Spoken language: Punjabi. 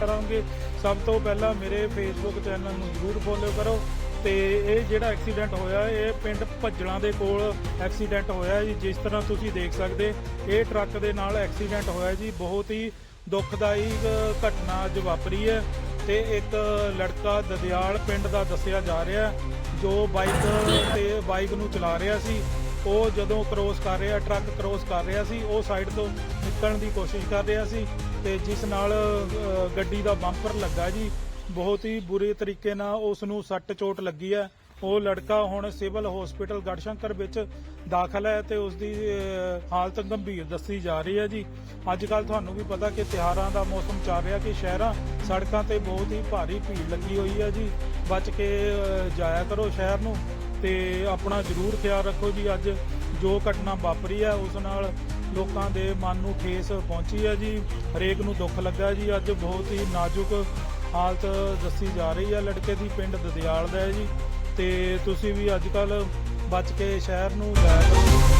ਕਰਾਂਗੇ। ਸਭ ਤੋਂ ਪਹਿਲਾਂ ਮੇਰੇ ਫੇਸਬੁੱਕ ਚੈਨਲ ਨੂੰ ਜਰੂਰ ਫੋਲੋ ਕਰੋ ਤੇ ਇਹ ਜਿਹੜਾ ਐਕਸੀਡੈਂਟ ਹੋਇਆ, ਇਹ ਪਿੰਡ ਭੱਜਲਾਂ ਦੇ ਕੋਲ ਐਕਸੀਡੈਂਟ ਹੋਇਆ ਜੀ। ਜਿਸ ਤਰ੍ਹਾਂ ਤੁਸੀਂ ਦੇਖ ਸਕਦੇ, ਇਹ ਟਰੱਕ ਦੇ ਨਾਲ ਐਕਸੀਡੈਂਟ ਹੋਇਆ ਜੀ। ਬਹੁਤ ਹੀ ਦੁਖਦਾਈ ਘਟਨਾ ਅੱਜ ਵਾਪਰੀ ਹੈ ਤੇ ਇੱਕ ਲੜਕਾ ਦਦਿਆਲ ਪਿੰਡ ਦਾ ਦੱਸਿਆ ਜਾ ਰਿਹਾ, ਜੋ ਬਾਈਕ ਤੇ ਬਾਈਕ ਨੂੰ ਚਲਾ ਰਿਹਾ ਸੀ। ਉਹ ਜਦੋਂ ਕ੍ਰੋਸ ਕਰ ਰਿਹਾ ਟਰੱਕ ਕ੍ਰੋਸ ਕਰ ਰਿਹਾ ਸੀ, ਉਹ ਸਾਈਡ ਤੋਂ ਨਿਕਲਣ ਦੀ ਕੋਸ਼ਿਸ਼ ਕਰ ਰਿਹਾ ਸੀ ਤੇ ਜਿਸ ਨਾਲ ਗੱਡੀ ਦਾ ਬੰਪਰ ਲੱਗਾ ਜੀ। ਬਹੁਤ ਹੀ ਬੁਰੇ ਤਰੀਕੇ ਨਾਲ ਉਸ ਨੂੰ ਸੱਟ ਚੋਟ ਲੱਗੀ ਹੈ। ਉਹ ਲੜਕਾ ਹੁਣ ਸਿਵਲ ਹਸਪੀਟਲ ਗੜਸ਼ੰਕਰ ਵਿੱਚ ਦਾਖਲ ਹੈ ਤੇ ਉਸ ਦੀ ਹਾਲਤ ਗੰਭੀਰ ਦੱਸੀ ਜਾ ਰਹੀ ਹੈ ਜੀ। ਅੱਜ ਕੱਲ ਤੁਹਾਨੂੰ ਵੀ ਪਤਾ ਕਿ ਤਿਉਹਾਰਾਂ ਦਾ ਮੌਸਮ ਚੱਲ ਰਿਹਾ ਕਿ ਸ਼ਹਿਰਾਂ, ਸੜਕਾਂ ਤੇ ਬਹੁਤ ਹੀ ਭਾਰੀ ਭੀੜ ਲੱਗੀ ਹੋਈ ਹੈ ਜੀ। ਬਚ ਕੇ ਜਾਇਆ ਕਰੋ ਸ਼ਹਿਰ ਨੂੰ। ਤੇ ਆਪਣਾ ਜ਼ਰੂਰ ਖਿਆਲ ਰੱਖੋ ਜੀ, ਅੱਜ ਜੋ ਘਟਨਾ ਵਾਪਰੀ ਹੈ, ਉਸ ਨਾਲ ਲੋਕਾਂ ਦੇ ਮਨ ਨੂੰ ਠੇਸ ਪਹੁੰਚੀ ਹੈ ਜੀ। ਹਰੇਕ ਨੂੰ ਦੁੱਖ ਲੱਗਾ ਜੀ, ਅੱਜ ਬਹੁਤ ਹੀ ਨਾਜ਼ੁਕ ਹਾਲਤ ਦੱਸੀ ਜਾ ਰਹੀ ਹੈ। ਲੜਕੇ ਦੀ ਪਿੰਡ ਦਦਿਆਲ ਦਾ ਹੈ ਜੀ, ਤੇ ਤੁਸੀਂ ਵੀ ਅੱਜ ਕੱਲ ਬਚ ਕੇ ਸ਼ਹਿਰ ਨੂੰ ਜਾਇਆ ਕਰੋ